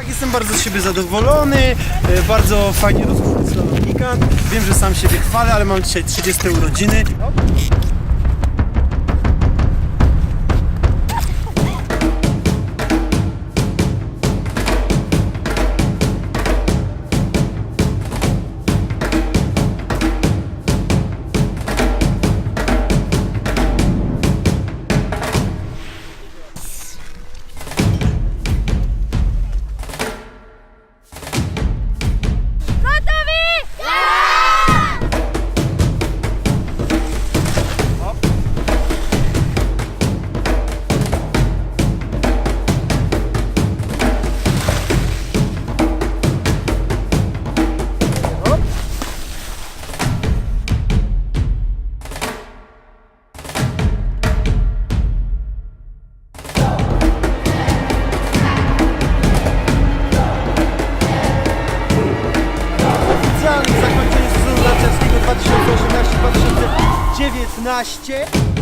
Tak, jestem bardzo z siebie zadowolony, e, bardzo fajnie rozpoczął slalomnika. Wiem, że sam siebie chwalę, ale mam dzisiaj 30 urodziny. 15